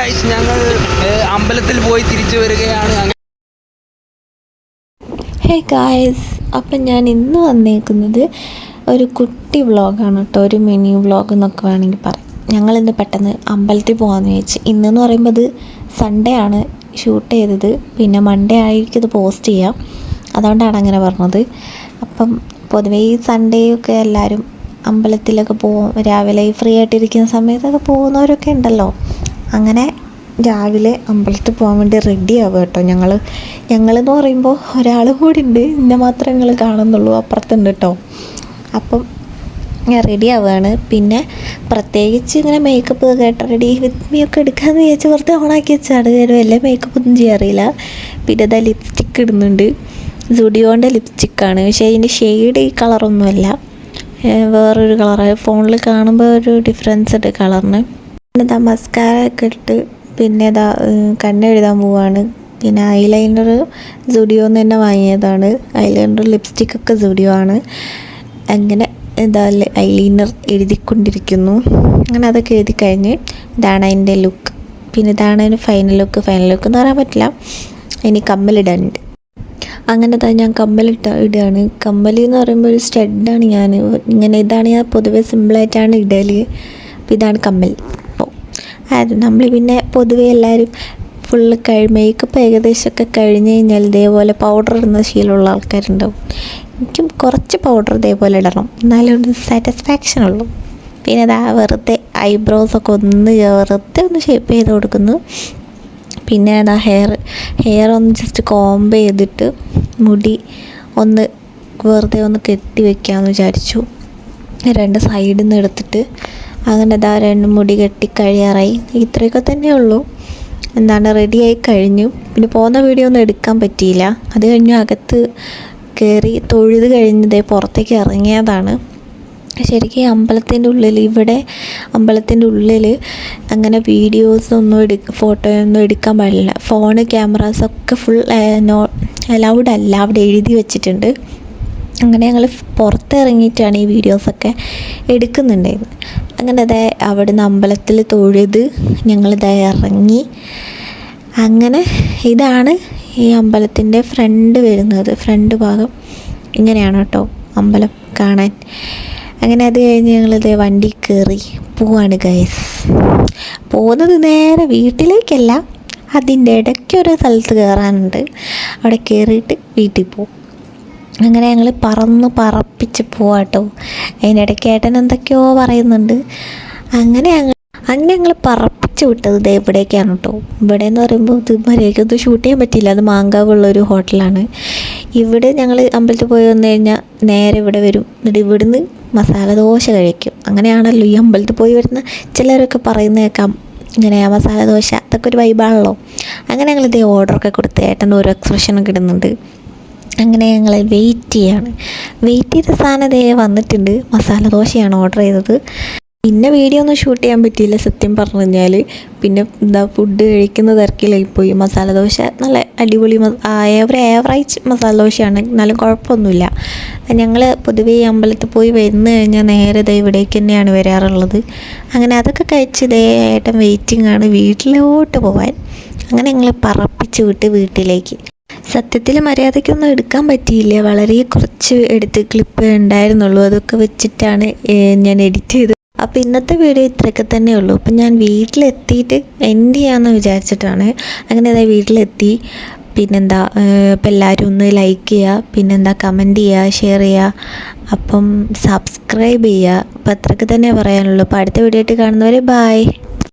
Guys ഞങ്ങൾ അമ്പലത്തിൽ പോയി തിരിച്ചു വരികയാണ്. ഹേ ഗായ്സ് അപ്പം ഞാൻ ഇന്ന് വന്നേക്കുന്നത് ഒരു കുട്ടി വ്ളോഗാണ് കേട്ടോ. ഒരു മിനി വ്ളോഗ് എന്നൊക്കെ വേണമെങ്കിൽ പറയാം. ഞങ്ങളിന്ന് പെട്ടെന്ന് അമ്പലത്തിൽ പോകാമെന്ന് ചോദിച്ചു ഇന്നെന്ന് പറയുമ്പോൾ അത് സൺഡേ ആണ് ഷൂട്ട് ചെയ്തത്. പിന്നെ മൺഡേ ആയിരിക്കും ഇത് പോസ്റ്റ് ചെയ്യാം. അതുകൊണ്ടാണ് അങ്ങനെ പറഞ്ഞത്. അപ്പം പൊതുവേ ഈ സൺഡേ ഒക്കെ എല്ലാവരും അമ്പലത്തിലൊക്കെ പോകും രാവിലെ ഫ്രീ ആയിട്ടിരിക്കുന്ന സമയത്തൊക്കെ പോകുന്നവരൊക്കെ ഉണ്ടല്ലോ. അങ്ങനെ രാവിലെ അമ്പലത്തിൽ പോകാൻ വേണ്ടി റെഡി ആവുക കേട്ടോ ഞങ്ങൾ ഞങ്ങളെന്ന് പറയുമ്പോൾ ഒരാൾ കൂടി ഉണ്ട്. എന്നെ മാത്രമേ ഞങ്ങൾ കാണുന്നുള്ളൂ അപ്പുറത്തുണ്ട് കേട്ടോ അപ്പം ഞാൻ റെഡി ആവുകയാണ്. പിന്നെ പ്രത്യേകിച്ച് ഇങ്ങനെ മേക്കപ്പ് കേട്ട റെഡി വിത്ത് മീ ഒക്കെ എടുക്കാമെന്ന് വിചാരിച്ച് വെറുതെ ഓണാക്കി വെച്ചാണ്. ഞാൻ വലിയ മേക്കപ്പ് ഒന്നും ചെയ്യാറില്ല. പിന്നെ ഇതാ ലിപ്സ്റ്റിക്ക് ഇടുന്നുണ്ട്. സുഡിയോന്റെ ലിപ്സ്റ്റിക്കാണ് പക്ഷേ അതിന്റെ ഷെയ്ഡ് ഈ കളറൊന്നുമല്ല വേറൊരു കളറാണ് ഫോണിൽ കാണുമ്പോൾ ഒരു ഡിഫറൻസ് ഉണ്ട് കളറിന് ഇതാ മസ്കാര ഒക്കെ ഇട്ട് പിന്നെ ഇതാ കണ്ണെഴുതാൻ പോവാണ്. പിന്നെ ഐലൈനർ സുഡിയോന്ന് തന്നെ വാങ്ങിയതാണ്. ഐലൈനർ ലിപ്സ്റ്റിക് ഒക്കെ സുഡിയോ ആണ്. അങ്ങനെ ഇതാ ഐലൈനർ എഴുതിക്കൊണ്ടിരിക്കുന്നു. അങ്ങനെ അതൊക്കെ എഴുതി കഴിഞ്ഞ് ഇതാണ് അതിന്റെ ലുക്ക് പിന്നെ ഇതാണ് അതിന് ഫൈനൽ ലുക്ക് ഫൈനൽ ലുക്ക് എന്ന് പറയാൻ പറ്റില്ല. ഇനി കമ്മലിടാനുണ്ട് അങ്ങനെ തന്നെ ഞാൻ കമ്മലിട്ട ഇടുകയാണ് കമ്മൽ എന്ന് പറയുമ്പോൾ ഒരു സ്റ്റഡാണ് ഞാൻ. ഇങ്ങനെ ഇതാണ് ഞാൻ പൊതുവേ സിമ്പിളായിട്ടാണ് ഇടൽ അപ്പോൾ ഇതാണ് കമ്മൽ. അത് നമ്മൾ പിന്നെ പൊതുവെ എല്ലാവരും ഫുള്ള് കഴി മേക്കപ്പ് ഏകദേശമൊക്കെ കഴിഞ്ഞ് കഴിഞ്ഞാൽ ഇതേപോലെ പൗഡർ ഇടുന്ന ശീലമുള്ള ആൾക്കാരുണ്ടാവും. എനിക്കും കുറച്ച് പൗഡർ ഇതേപോലെ ഇടണം. എന്നാലും ഒരു സാറ്റിസ്ഫാക്ഷൻ ഉള്ളൂ. പിന്നെ അതാ വെറുതെ ഐബ്രോസ് ഒക്കെ ഒന്ന് വെറുതെ ഒന്ന് ഷേപ്പ് ചെയ്ത് കൊടുക്കുന്നു. പിന്നെ അതാ ഹെയർ ഹെയർ ഒന്ന് ജസ്റ്റ് കോംബ് ചെയ്തിട്ട് മുടി ഒന്ന് വെറുതെ ഒന്ന് കെട്ടി വെക്കാമെന്ന് വിചാരിച്ചു. രണ്ട് സൈഡിൽ നിന്ന് എടുത്തിട്ട് അങ്ങനെ രണ്ട് മുടി കെട്ടി കഴിയാറായി. ഇത്രയൊക്കെ തന്നെ ഉള്ളൂ. എന്താണ് റെഡിയായി കഴിഞ്ഞു. പിന്നെ പോകുന്ന വീഡിയോ ഒന്നും എടുക്കാൻ പറ്റിയില്ല. അത് കഴിഞ്ഞു അകത്ത് കയറി തൊഴുത് കഴിഞ്ഞതേ പുറത്തേക്ക് ഇറങ്ങിയതാണ്. ശരിക്കും അമ്പലത്തിന്റെ ഉള്ളിൽ ഇവിടെ അമ്പലത്തിന്റെ ഉള്ളിൽ അങ്ങനെ വീഡിയോസൊന്നും എടുക്ക ഫോട്ടോ ഒന്നും എടുക്കാൻ പാടില്ല. ഫോണ് ക്യാമറാസൊക്കെ ഫുൾ നോ അലൗഡ് അല്ല. അവിടെ എഴുതി വെച്ചിട്ടുണ്ട്. അങ്ങനെ ഞങ്ങൾ പുറത്തിറങ്ങിയിട്ടാണ് ഈ വീഡിയോസൊക്കെ എടുക്കുന്നുണ്ടായിരുന്നത്. അങ്ങനെ ദേ അവിടുന്ന് അമ്പലത്തിൽ തൊഴുത് ഞങ്ങളിതാ ഇറങ്ങി. അങ്ങനെ ഇതാണ് ഈ അമ്പലത്തിന്റെ ഫ്രണ്ട് വരുന്നത് ഫ്രണ്ട് ഭാഗം. ഇങ്ങനെയാണ് കേട്ടോ അമ്പലം കാണാൻ. അങ്ങനെ അത് കഴിഞ്ഞ് ഞങ്ങളിത് വണ്ടി കയറി പോവാണ് ഗൈസ് പോകുന്നത് നേരെ വീട്ടിലേക്കല്ല അതിന്റെ ഇടയ്ക്ക് ഒരു സ്ഥലത്ത് കയറാനുണ്ട്. അവിടെ കയറിയിട്ട് വീട്ടിൽ പോകും അങ്ങനെ ഞങ്ങൾ പറന്ന് പറപ്പിച്ച് പോവാട്ടോ. അതിനിടയ്ക്ക് ഏട്ടൻ എന്തൊക്കെയോ പറയുന്നുണ്ട്. അങ്ങനെ അങ്ങ് അങ്ങനെ ഞങ്ങൾ പറപ്പിച്ച് വിട്ടത് ഇത് ഇവിടേക്കാണ് കേട്ടോ ഇവിടെ എന്ന് പറയുമ്പോൾ ഇത് മര്യാദയ്ക്കൊന്നും ഷൂട്ട് ചെയ്യാൻ പറ്റില്ല അത് മാങ്കാവുള്ളൊരു ഹോട്ടലാണ്. ഇവിടെ ഞങ്ങൾ അമ്പലത്തിൽ പോയി വന്നു കഴിഞ്ഞാൽ നേരെ ഇവിടെ വരും. എന്നിട്ട് ഇവിടുന്ന് മസാല ദോശ കഴിക്കും. അങ്ങനെയാണല്ലോ ഈ അമ്പലത്തിൽ പോയി വരുന്ന ചിലരൊക്കെ പറയുന്ന കേൾക്കാം ഇങ്ങനെ മസാല ദോശ അതൊക്കെ ഒരു വൈബാണല്ലോ അങ്ങനെ ഞങ്ങൾ ഇതേ ഓർഡറൊക്കെ കൊടുത്ത് ഏട്ടൻ ഓരോ എക്സ്പ്രഷനൊക്കെ ഇടുന്നുണ്ട്. അങ്ങനെ ഞങ്ങൾ വെയിറ്റ് ചെയ്യാണ്. വെയിറ്റ് ചെയ്ത സാധനം ദേ വന്നിട്ടുണ്ട്. മസാല ദോശയാണ് ഓർഡർ ചെയ്തത്. പിന്നെ വീഡിയോ ഒന്നും ഷൂട്ട് ചെയ്യാൻ പറ്റിയില്ല സത്യം പറഞ്ഞു കഴിഞ്ഞാൽ പിന്നെ എന്താ ഫുഡ് കഴിക്കുന്ന തിരക്കിലായി പോയി. മസാല ദോശ നല്ല അടിപൊളി ഒരു ഏവറേജ് മസാല ദോശയാണ്. എന്നാലും കുഴപ്പമൊന്നുമില്ല. ഞങ്ങൾ പൊതുവേ ഈ അമ്പലത്തിൽ പോയി വരുന്ന കഴിഞ്ഞാൽ നേരെ ഇതേ ഇവിടേക്ക് തന്നെയാണ് വരാറുള്ളത്. അങ്ങനെ അതൊക്കെ കഴിച്ച് ഇതേ ഏട്ടൻ വെയിറ്റിംഗ് ആണ് വീട്ടിലോട്ട് പോകാൻ അങ്ങനെ ഞങ്ങൾ പറപ്പിച്ച് വിട്ട് വീട്ടിലേക്ക്. സത്യത്തിൽ മര്യാദയ്ക്കൊന്നും എടുക്കാൻ പറ്റിയില്ല. വളരെ കുറച്ച് എടുത്ത് ക്ലിപ്പ് ഉണ്ടായിരുന്നുള്ളൂ. അതൊക്കെ വെച്ചിട്ടാണ് ഞാൻ എഡിറ്റ് ചെയ്തത്. അപ്പോൾ ഇന്നത്തെ വീഡിയോ ഇത്രയൊക്കെ തന്നെ ഉള്ളൂ. അപ്പം ഞാൻ വീട്ടിലെത്തിയിട്ട് എൻഡ് ചെയ്യാമെന്ന് വിചാരിച്ചിട്ടാണ്. അങ്ങനെ അതായത് വീട്ടിലെത്തി. പിന്നെന്താ ഇപ്പം എല്ലാവരും ഒന്ന് ലൈക്ക് ചെയ്യുക. പിന്നെന്താ കമന്റ് ചെയ്യുക ഷെയർ ചെയ്യുക. അപ്പം സബ്സ്ക്രൈബ് ചെയ്യുക. അപ്പം അത്രയ്ക്ക് തന്നെ പറയാനുള്ളൂ. അപ്പോൾ അടുത്ത വീഡിയോ ആയിട്ട് കാണുന്നവരെ ബായ്